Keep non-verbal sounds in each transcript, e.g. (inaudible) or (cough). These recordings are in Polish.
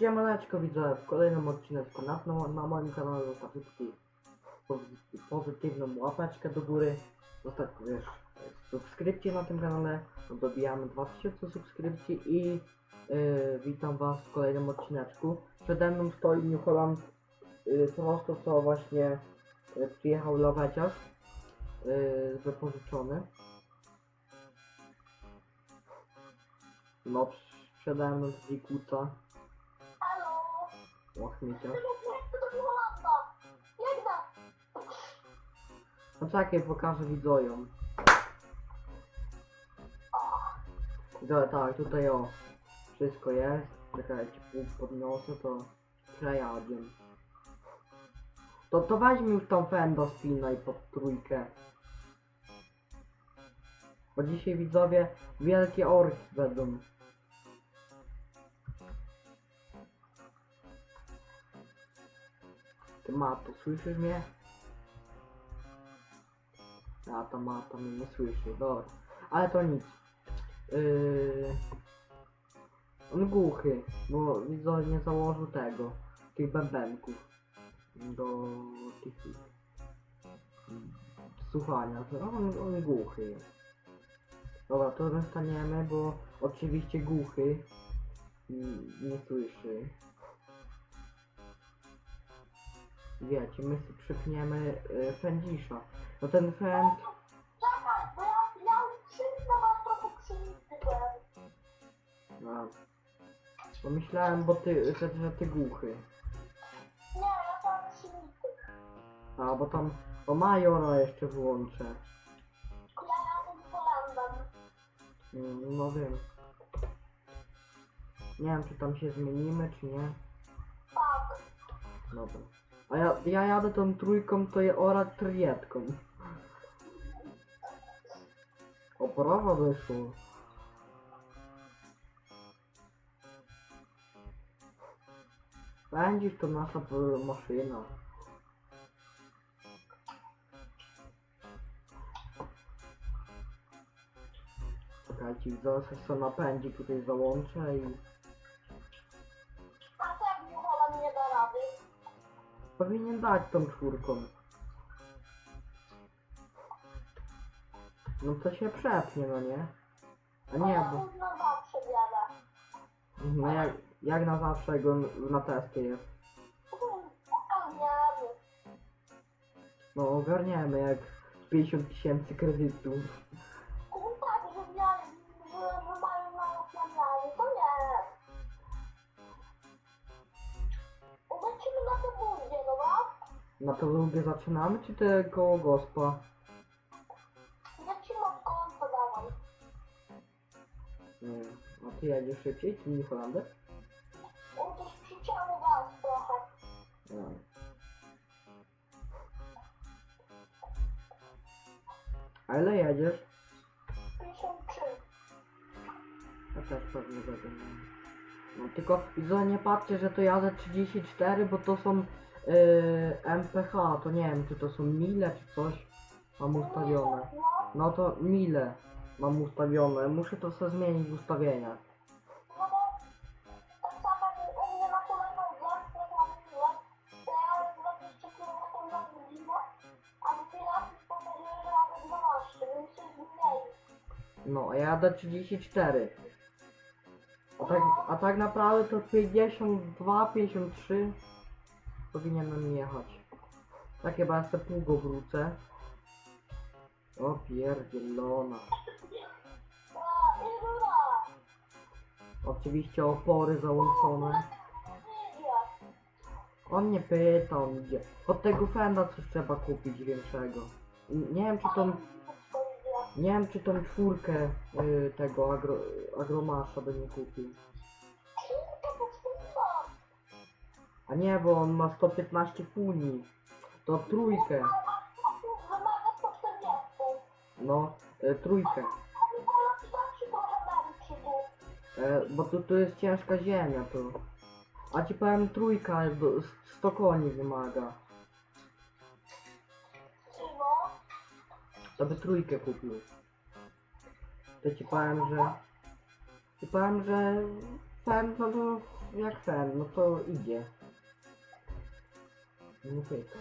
Siemaneczko widzę w kolejnym odcineczku na, na, moim kanale zostawcie pozytywną łapeczkę do góry. Zostawcie wiesz subskrypcję na tym kanale. No dobijamy 2000 subskrypcji i yy, witam was w kolejnym odcineczku. Przede mną stoi New Holland yy, prosto co właśnie yy, przyjechał laweciarz yy, wypożyczony. No przede mną kuca Halo! Nie Holanda! Biegnę! No czekaj, pokażę widzojom. Widzowie, tak, tutaj o, wszystko jest. Czekajcie, pół podniosę, to przejadę. To, to weźmy już tą fenda spinaj pod trójkę. Bo dzisiaj widzowie wielkie orki będą. Ty Mato, słyszysz mnie? A to ma, to mnie nie słyszy, dobra. Ale to nic. Yy... On głuchy, bo widzę nie założył tego, tych bębenków do tych słuchania. On, on głuchy jest. Dobra, to zostaniemy, bo oczywiście głuchy nie słyszy. Wiecie, my sobie przypniemy y, fędzisza. No ten fęd, Czekaj, bo ja, ja krzywdę mam trochę no. Bo myślałem, bo ty, że, że ty głuchy. Nie, ja mam krzywdy. A, bo tam, o Majora jeszcze włączę. Ja jadę z Holandem. Mm, No wiem. Nie wiem, czy tam się zmienimy, czy nie. Tak. Dobra. A ja, ja jadę tą trójką, to je orać tryjetką. O, prawa wyszło. Będziesz to nasza maszyna. Czekajcie, zaraz sobie napędzi tutaj załączę i... Powinien dać tą czwórką. No to się przepnie, no nie? A nie, bo... na zawsze wiele. No jak, jak na zawsze go na testy jest. Ogarniamy. No ogarniemy jak 50 tysięcy kredytów. Na to lubię zaczynamy, czy te koło gospa? Końca, dawaj. Nie wiem. A ty jedziesz szybciej, czy nie Holander? On też przyciął gaz trochę. Nie. A ile jedziesz? 53. Ja też pewnie będę miał. No tylko widzę, nie patrzcie, że to jadę 34, bo to są yy, MPH, to nie wiem, czy to są mile, czy coś mam ustawione. No, to mile mam ustawione, muszę to sobie zmienić w ustawieniach. no bo samo jak u mnie na hulajnodze, jak mam chwilę, to ja jadę 20 km na godzinę, a w chwilach pokazuje, że jadę 12, więc jest mniej. A ja jadę 34. A tak, a tak naprawdę to 52, 53 powinienem jechać. Tak chyba ja sobie pół go wrócę. O pierdzielona. Oczywiście opory załączone. On nie pyta, on idzie. Od tego fenda coś trzeba kupić większego. Nie wiem czy tą, nie wiem czy tą czwórkę y, tego agro, agromasza bym kupił. A nie, bo on ma 115 funi. To trójkę. Wymaga 140. No, y, trójkę. E, bo tu, tu jest ciężka ziemia tu. A ci powiem trójka, bo 100 koni wymaga. To by trójkę kupił. To ci powiem, że... Ci powiem, że... Ten, no to jak ten, no to idzie. Nie pytam.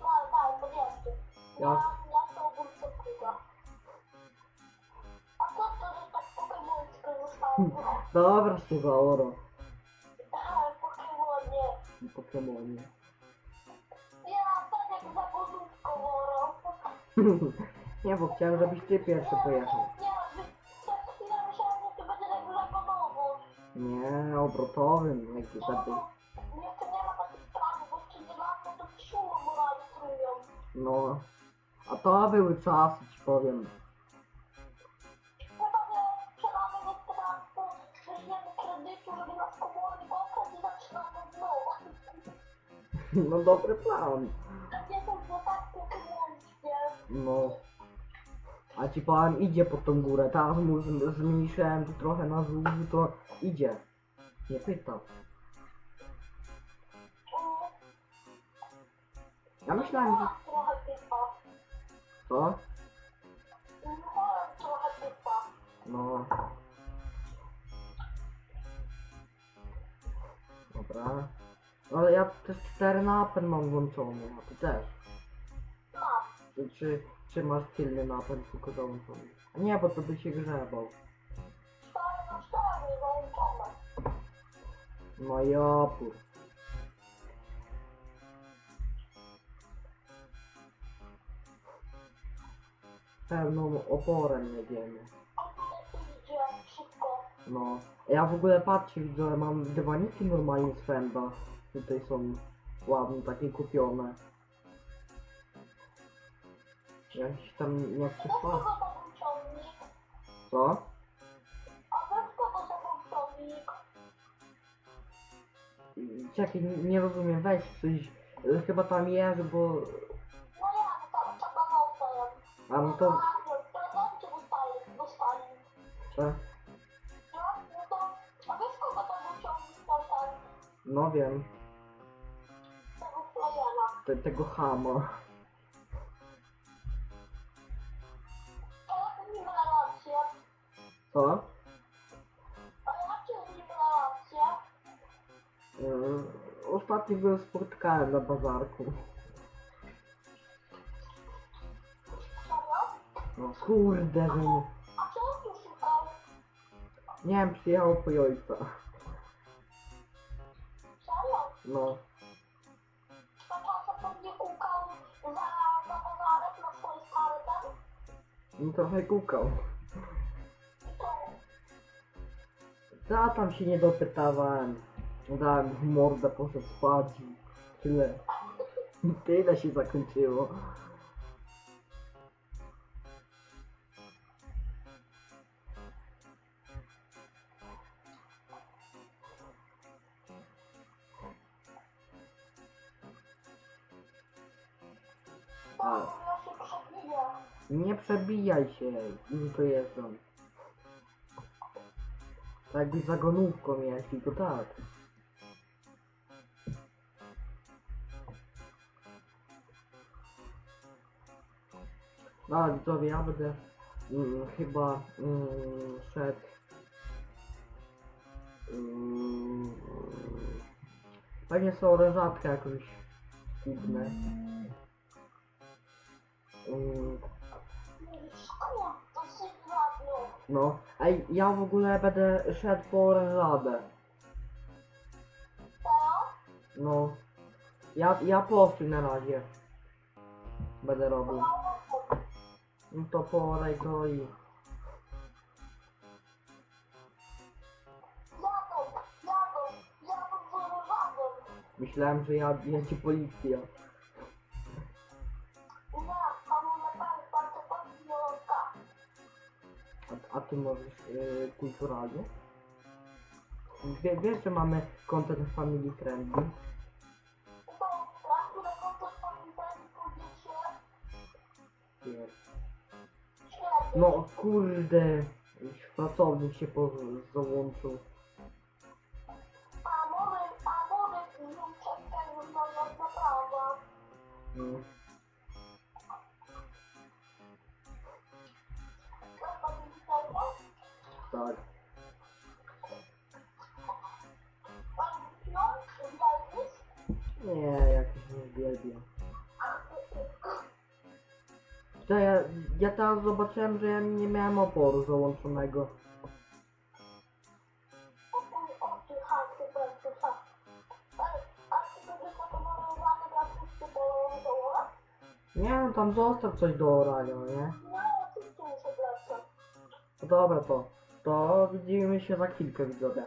Tak, tak, to wiesz. Ja, Ja- ja to obrócę kuga. A co to, że tak pokemońsko zostało? Dobra, się zaoro. Tak, pokemonie. Pokemonie. Ja tak jak za gotówką worą. (laughs) Nie, bo chciałem, żebyś ty pierwszy pojechał. Nie, nie, przez chwilę myślałem, że to będzie tak zagodowo. Nie, obrotowym, jak No, wtedy. No. A to były czasy, ci powiem. Chyba, że sprzedamy jeszcze raz, weźmiemy kredytu, żeby nas komorni okres i zaczynamy znowu. No dobry plan. Nie to, że tak pokemońskie. No. A ci powiem, idzie po tą górę. Teraz mu zmniejszyłem tu trochę na złóż, to idzie. Nie pytam. Ja myślałem, że... Co? No. Dobra. Ale ja też cztery napęd mam włączony, a ty też. Mam. Czy, czy, masz tylny napęd tylko załączony? A nie, bo to by się grzebał. Cztery na cztery załączone. No i opór. Pełną oporem jedziemy. No. Ja w ogóle patrzę, widzę, że mam dywaniki normalnie z Fenda. Tutaj są ładne, takie kupione. Jakiś tam, to był ciągnik? Co? Czekaj, nie, nie rozumiem, weź coś... Chyba tam jest, bo... A no to... Co? No, był wiem, te, tego relacje? Co? Yy, ostatnio go spotkałem na bazarku. No kurde, że nie... A co on tu szukał? Nie wiem, przyjechał po ojca. Serio? No. A czasem on nie kukał za, za bazarek na swoim skartem? No trochę kukał. I to... Ja tam się nie dopytałem. Dałem w mordę, poszedł spać i tyle. Tyle się zakończyło. Nie przebijaj się, nim to jeżdżą. Tak jakby zagonówką jeździł, to tak. No widzowie, ja będę mm, chyba mm, szedł mm, pewnie są orężatkę jakąś kupnę. Mm, to się. No, ej, ja w ogóle będę szedł po. Serio? No, ja, ja postój na razie będę robił. No to poraj go i... Jadą, jadą. Myślałem, że ja, jedzie policja. Ty możesz yy, kulturalnie? Wie, wiesz, że mamy content family friendly? No kurde, już pracownik się po, załączył. A może, a może czekać na nas naprawa. Tak. Nie, jakoś nie uwielbiam. To ja, ja teraz zobaczyłem, że ja nie miałem oporu załączonego. Nie no, tam zostaw coś do orania, nie? No. No dobra to. To widzimy się za chwilkę widzowie.